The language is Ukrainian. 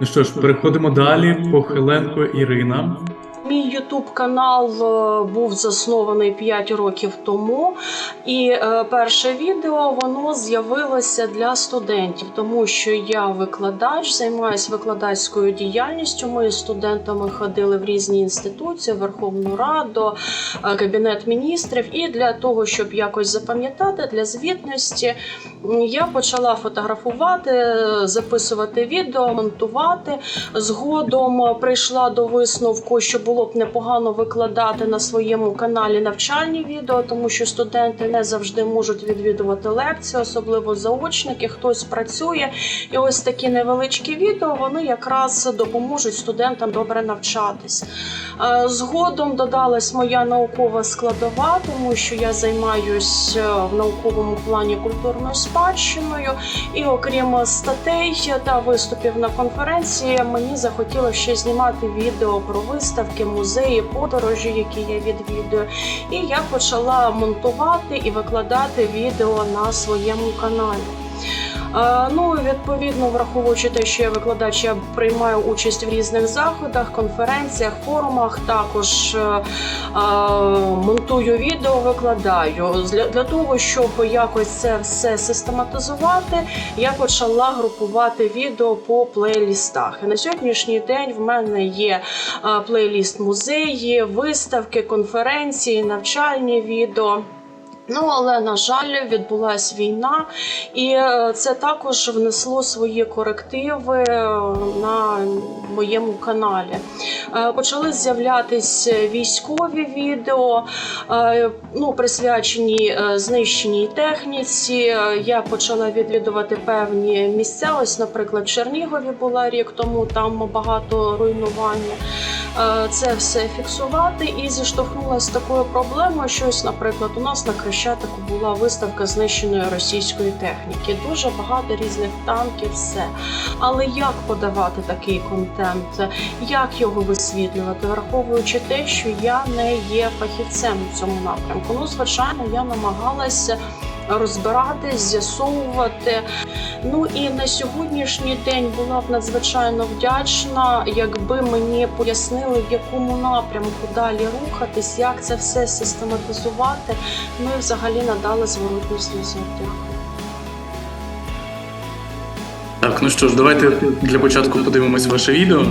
Ну що ж, переходимо далі. Похиленко Ірина. Ютуб канал е, був заснований 5 років тому, і е, перше відео воно з'явилося для студентів, тому що я викладач, займаюся викладацькою діяльністю. Ми з студентами ходили в різні інституції, Верховну Раду, е, Кабінет міністрів. І для того, щоб якось запам'ятати для звітності, я почала фотографувати, записувати відео, монтувати. Згодом прийшла до висновку, що було б непогано викладати на своєму каналі навчальні відео, тому що студенти не завжди можуть відвідувати лекції, особливо заочники. Хтось працює, і ось такі невеличкі відео вони якраз допоможуть студентам добре навчатись. Е, Згодом додалась моя наукова складова, тому що я займаюся в науковому плані культурною спадщиною. І окрім статей та виступів на конференції, мені захотілося ще знімати відео про виставки, музеї, подорожі, які я відвідую. І я почала монтувати і викладати відео на своєму каналі. Ну, відповідно, враховуючи те, що я викладач, я приймаю участь в різних заходах, конференціях, форумах. Також е, е, монтую відео, викладаю. Для, того, щоб якось це все систематизувати, я почала групувати відео по плейлістах. На сьогоднішній день в мене є е, плейліст музеї, виставки, конференції, навчальні відео. Ну, але на жаль, відбулася війна, і е, це також внесло свої корективи е, на моєму каналі. Е, Почали з'являтися військові відео, ну, присвячені знищеній техніці. Я почала відвідувати певні місця. Ось, наприклад, в Чернігові була рік тому, там багато руйнування. Е, Це все фіксувати і зіштовхнулася з такою проблемою, що ось, наприклад, у нас на Хрещатику була виставка знищеної російської техніки. Дуже багато різних танків, все. Але як подавати такий контент? Як його висвітлювати, враховуючи те, що я не є фахівцем у цьому напрямку? Ну, звичайно, я намагалася розбиратись, з'ясовувати. Ну і на сьогоднішній день була б надзвичайно вдячна, якби мені пояснили, в якому напрямку далі рухатись, як це все систематизувати. Ну і взагалі надали зворотній зв'язок. Так, ну що ж, давайте для початку подивимось ваше відео.